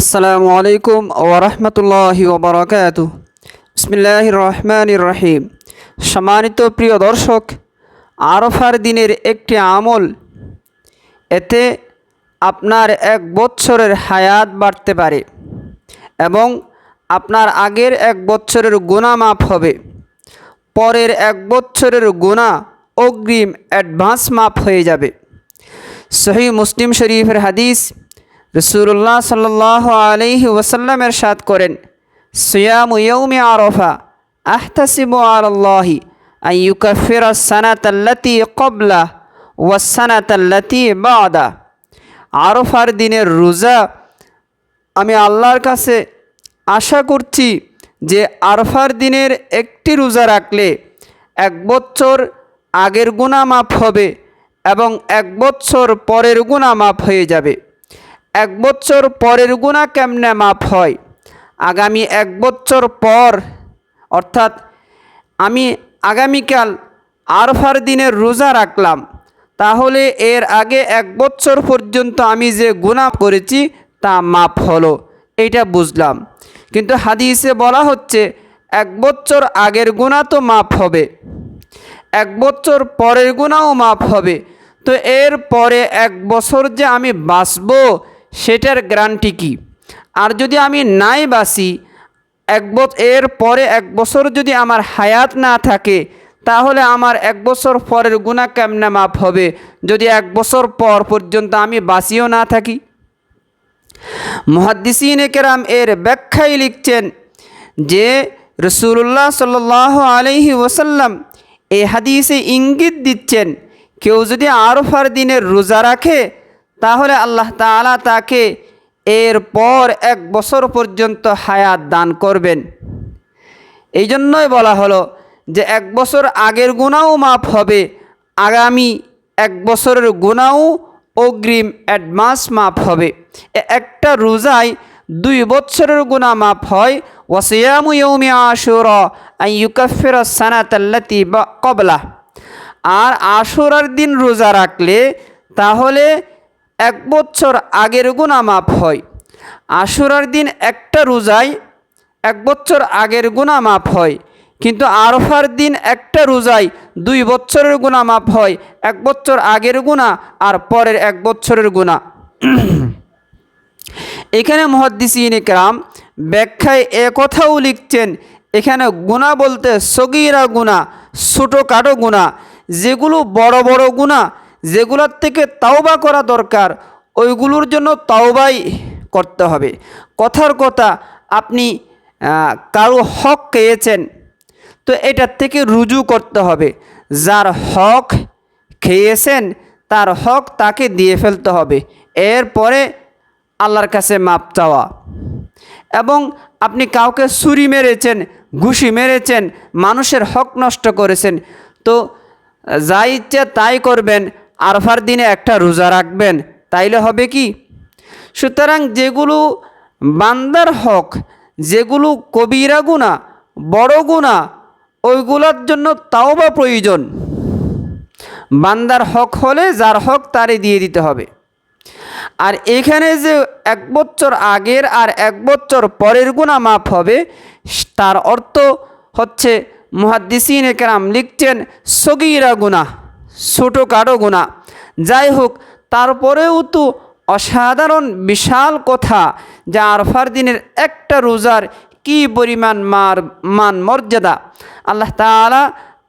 আসসালামু আলাইকুম ওরহমতুল্লাহি ওবরাকাতু বিসমিল্লাহ রহমান রহিম। সম্মানিত প্রিয় দর্শক, আরফার দিনের একটি আমল, এতে আপনার এক বৎসরের হায়াত বাড়তে পারে এবং আপনার আগের এক বৎসরের গুণা মাফ হবে। পরের এক বৎসরের গুণা অগ্রিম অ্যাডভান্স মাফ হয়ে যাবে। সহি মুসলিম শরীফের হাদিস রসুল্লাহ সাল্লাহ আলহি ওসাল্লাম এরশাদ করেন, সিয়াম ইয়ৌমি আরফা, আহতাসিব আল্লাহি আইয়ুকাফির সানাতাল্লাতি কবলা ওয়াসানাতাল্লাতি বাদা। আরফার দিনের রোজা আমি আল্লাহর কাছে আশা করছি যে আরফার দিনের একটি রোজা রাখলে এক বছর আগের গুণা মাফ হবে এবং এক বছর পরের গুণা মাফ হয়ে যাবে। এক বছর পরের গুণা কেমনে মাফ হয়? আগামী এক বছর পর, অর্থাৎ আমি আগামীকাল আরফার দিনের রোজা রাখলাম, তাহলে এর আগে এক বছর পর্যন্ত আমি যে গুণা করেছি, তা মাফ হলো। এইটা বুঝলাম। কিন্তু হাদিসে বলা হচ্ছে, এক বছর আগের গুণা তো মাফ হবে। এক বছর পরের গুণাও মাফ হবে। তো এর পরে এক বছর যে আমি বাঁচব সেটার গ্যারান্টি কি? আর যদি আমি নাই বাসি, এক এর পরে এক বছর যদি আমার হায়াত না থাকে, তাহলে আমার এক বছর পরের গুণা কেমনে মাপ হবে? যদি এক বছর পর পর্যন্ত আমি বাঁচিও না থাকি? মহাদ্দিসিন কেরাম এর ব্যাখ্যায় লিখছেন যে রসুল্লাহ সাল আলহি ওসাল্লাম এই হাদিসে ইঙ্গিত দিচ্ছেন, কেউ যদি আরফার দিনের রোজা রাখে তাহলে আল্লাহ তালা তাকে এর পর এক বছর পর্যন্ত হায়াত দান করবেন। এই জন্যই বলা হলো যে এক বছর আগের গুণাও মাফ হবে, আগামী এক বছরের গুণাও অগ্রিম অ্যাডভান্স মাফ হবে। একটা রোজায় দুই বছরের গুণা মাফ হয়, ওয়াসিয়ামু আশুর সানাতাল্লাতি বা কবলা আর আশুরার দিন রোজা রাখলে তাহলে এক বছর আগের গুণা মাফ হয়। আশুরার দিন একটা রোজায় এক বছর আগের গুণা মাফ হয়। কিন্তু আরফার দিন একটা রোজায় দুই বছরের গুণা মাফ হয়। এক বছর আগের গুণা আর পরের এক বছরের গুণা। এখানে মহাদ্দিসিন ইকরাম ব্যাখ্যায় এ কথাও লিখছেন, এখানে গুণা বলতে সগিরা গুণা, ছোটোখাটো গুণা, যেগুলো বড় বড় গুণা যেগুলোর থেকে তাওবা করা দরকার, ওইগুলোর জন্য তাওবাই করতে হবে। কথার কথা, আপনি কারও হক খেয়েছেন, তো এটার থেকে রুজু করতে হবে। যার হক খেয়েছেন, তার হক তাকে দিয়ে ফেলতে হবে। এরপরে আল্লাহর কাছে মাপ চাওয়া। এবং আপনি কাউকে ছুরি মেরেছেন, ঘুষি মেরেছেন, মানুষের হক নষ্ট করেছেন, তো যা ইচ্ছে তাই করবেন আরফার দিনে একটা রোজা রাখবেন, তাইলে হবে কি? সুতরাং যেগুলো বান্দার হক, যেগুলো কবিরা গুণা বড় গুণা ওইগুলোর জন্য তাও বা প্রয়োজন। বান্দার হক হলে যার হক তারে দিয়ে দিতে হবে। আর এখানে যে এক বছর আগের আর এক বছর পরের গুণা মাফ হবে, তার অর্থ হচ্ছে মুহাদ্দিসিন একরাম লিখছেন, সগিরা গুণা ছোটোখাটো গুণা। যাই হোক তারপরেও তো অসাধারণ, বিশাল কথা যা আরফার দিনের একটা রোজার কি পরিমাণ মার, মান মর্যাদা। আল্লাহ তালা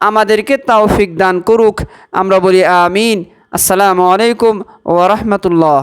আমাদেরকে তাওফিক দান করুক। আমরা বলি আমিন। আসসালামু আলাইকুম ওরহমতুল্লাহ